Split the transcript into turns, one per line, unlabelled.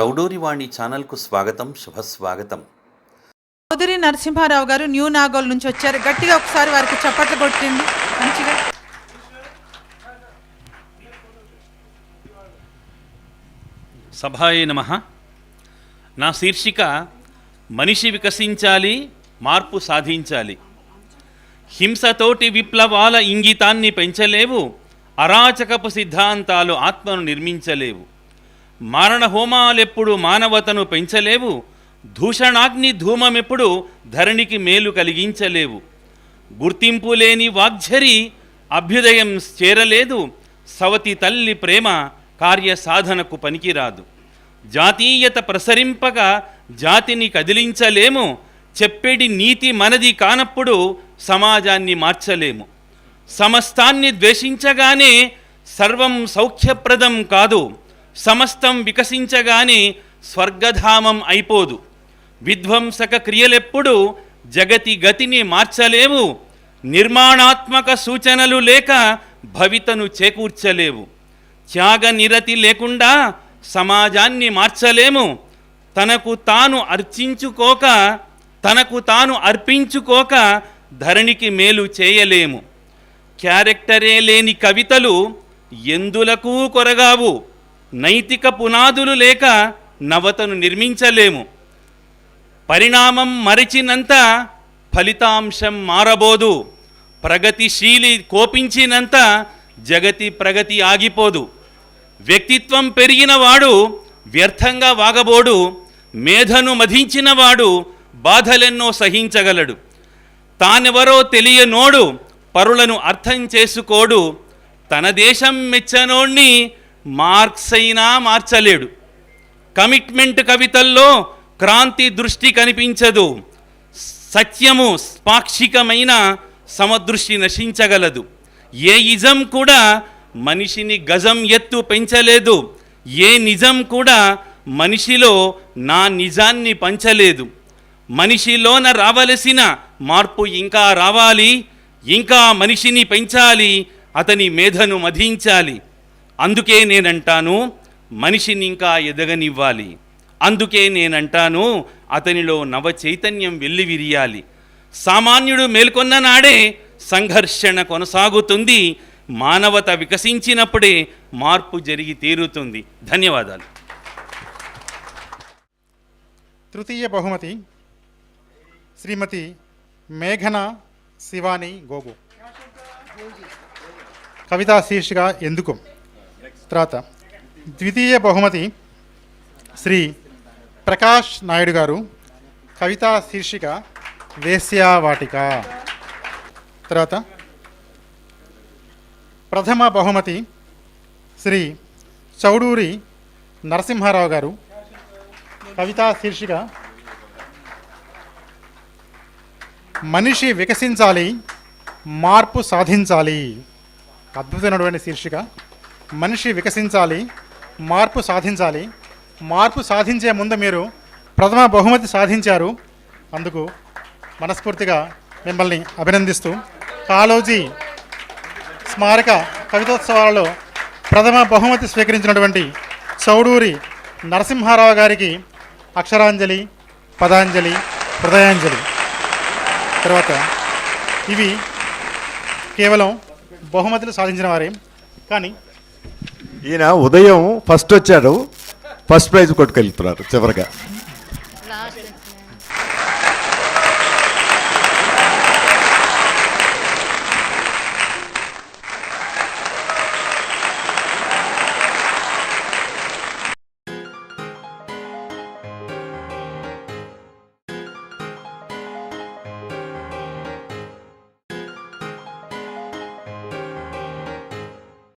చౌడూరి వాణి ఛానల్కు స్వాగతం శుభస్వాగతం.
చౌదరి నరసింహారావు గారు న్యూ నాగోల్ నుంచి వచ్చారు. గట్టిగా ఒకసారి వారికి చప్పట్లు కొట్టింది. మంచిగా.
సభాయే నమ. నా శీర్షిక మనిషి వికసించాలి మార్పు సాధించాలి. హింసతోటి విప్లవాల ఇంగితాన్ని పెంచలేవు అరాచకపు సిద్ధాంతాలు ఆత్మను నిర్మించలేవు. మారణ హోమాలెప్పుడు మానవతను పెంచలేవు దూషణాగ్ని ధూమమెప్పుడు ధరణికి మేలు కలిగించలేవు. గుర్తింపు లేని వాగ్ఝరి అభ్యుదయం చేరలేదు సవతి తల్లి ప్రేమ కార్య సాధనకు పనికిరాదు. జాతీయత ప్రసరింపక జాతిని కదిలించలేము చెప్పేడి నీతి మనది కానప్పుడు సమాజాన్ని మార్చలేము. సమస్తాన్ని ద్వేషించగానే సర్వం సౌఖ్యప్రదం కాదు సమస్తం వికసించగానే స్వర్గధామం అయిపోదు. విధ్వంసక క్రియలెప్పుడు జగతి గతిని మార్చలేవు. నిర్మాణాత్మక సూచనలు లేక భవితను చేకూర్చలేవు. త్యాగ నిరతి లేకుండా సమాజాన్ని మార్చలేము. తనకు తాను అర్చించుకోక తనకు తాను అర్పించుకోక ధరణికి మేలు చేయలేము. క్యారెక్టరే లేని కవితలు ఎందులకు కొరగావు? నైతిక పునాదులు లేక నవతను నిర్మించలేము. పరిణామం మరిచినంత ఫలితాంశం మారబోదు. ప్రగతిశీలి కోపించినంత జగతి ప్రగతి ఆగిపోదు. వ్యక్తిత్వం పెరిగినవాడు వ్యర్థంగా వాగబోడు. మేధను మధించినవాడు బాధలెన్నో సహించగలడు. తానెవరో తెలియనోడు పరులను అర్థం చేసుకోడు. తన దేశం మెచ్చనోణ్ణి మార్క్స్ అయినా మార్చలేడు. కమిట్మెంట్ కవితల్లో క్రాంతి దృష్టి కనిపించదు. సత్యము పాక్షికమైన సమదృష్టి నశించగలదు. ఏ ఇజం కూడా మనిషిని గజం ఎత్తు పెంచలేదు. ఏ నిజం కూడా మనిషిలో నా నిజాన్ని పంచలేదు. మనిషిలోన రావలసిన మార్పు ఇంకా రావాలి. ఇంకా మనిషిని పెంచాలి. అతని మేధను మధించాలి. అందుకే నేనంటాను మనిషిని ఇంకా ఎదగనివ్వాలి. అందుకే నేనంటాను అతనిలో నవ చైతన్యం వెల్లివిరియాలి సామాన్యుడు మేల్కొన్న నాడే సంఘర్షణ కొనసాగుతుంది మానవత వికసించినప్పుడే మార్పు జరిగి తీరుతుంది. ధన్యవాదాలు.
తృతీయ బహుమతి శ్రీమతి మేఘన శివాని గోగు. కవితా శీర్షిక ఎందుకు? తర్వాత ద్వితీయ బహుమతి శ్రీ ప్రకాష్ నాయుడు గారు కవితా శీర్షిక వేశ్యావాటిక. తర్వాత ప్రథమ బహుమతి శ్రీ చౌడూరి నరసింహారావు గారు కవితా శీర్షిక మనిషి వికసించాలి మార్పు సాధించాలి. అద్భుతమైనటువంటి శీర్షిక. మనిషి వికసించాలి మార్పు సాధించాలి. మార్పు సాధించే ముందు మీరు ప్రథమ బహుమతి సాధించారు. అందుకు మనస్ఫూర్తిగా మిమ్మల్ని అభినందిస్తూ కాలోజీ స్మారక కవితోత్సవాలలో ప్రథమ బహుమతి స్వీకరించినటువంటి చౌడూరి నరసింహారావు గారికి అక్షరాంజలి పదాంజలి హృదయాంజలి. తర్వాత ఇవి కేవలం బహుమతులు సాధించిన వారే. కానీ
ఈయన ఉదయం ఫస్ట్ వచ్చాడు. ఫస్ట్ ప్రైజ్ కొట్టుకెళ్తున్నారు చివరిగా.